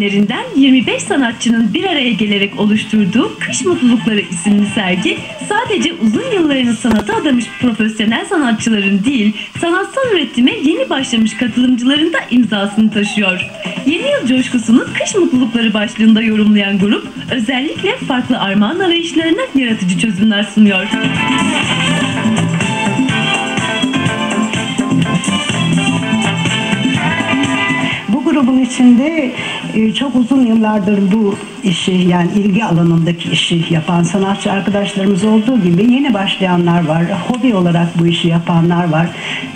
25 sanatçının bir araya gelerek oluşturduğu Kış Mutlulukları isimli sergi sadece uzun yıllarını sanata adamış profesyonel sanatçıların değil, sanatsal üretime yeni başlamış katılımcıların da imzasını taşıyor. Yeni yıl coşkusunu Kış Mutlulukları başlığında yorumlayan grup özellikle farklı armağan arayışlarına yaratıcı çözümler sunuyor. İçinde e, çok uzun yıllardır bu işi yani ilgi alanındaki işi yapan sanatçı arkadaşlarımız olduğu gibi yeni başlayanlar var. Hobi olarak bu işi yapanlar var.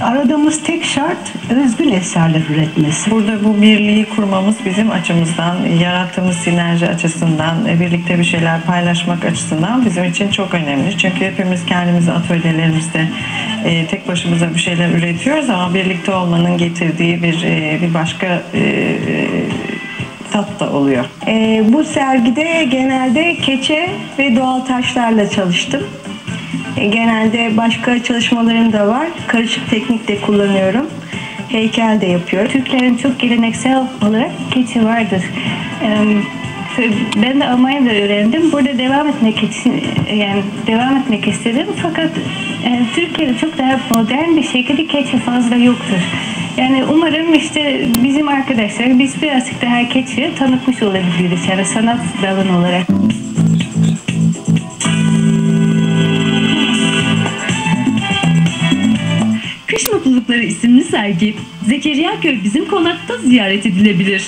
Aradığımız tek şart özgün eserler üretmesi. Burada bu birliği kurmamız bizim açımızdan, yarattığımız sinerji açısından, e, birlikte bir şeyler paylaşmak açısından bizim için çok önemli. Çünkü hepimiz kendimiz atölyelerimizde e, tek başımıza bir şeyler üretiyoruz ama birlikte olmanın getirdiği bir e, bir başka e, tat da oluyor. Ee, bu sergide genelde keçe ve doğal taşlarla çalıştım. Ee, genelde başka çalışmalarım da var. Karışık teknik de kullanıyorum. Heykel de yapıyorum. Türklerin çok geleneksel olarak keçi vardır. Ee, Ben de Almanya'da öğrendim. Burada devam etmek için yani devam etmek istedim. Fakat e, Türkiye'de çok daha modern bir şekilde keçi fazla yoktur. Yani umarım işte bizim arkadaşlar biz birazcık daha keçiye tanıtmış olabiliriz. Yani sanat dalı olarak. Kış Mutlulukları isimli sergi Zekeriya Köy bizim konakta ziyaret edilebilir.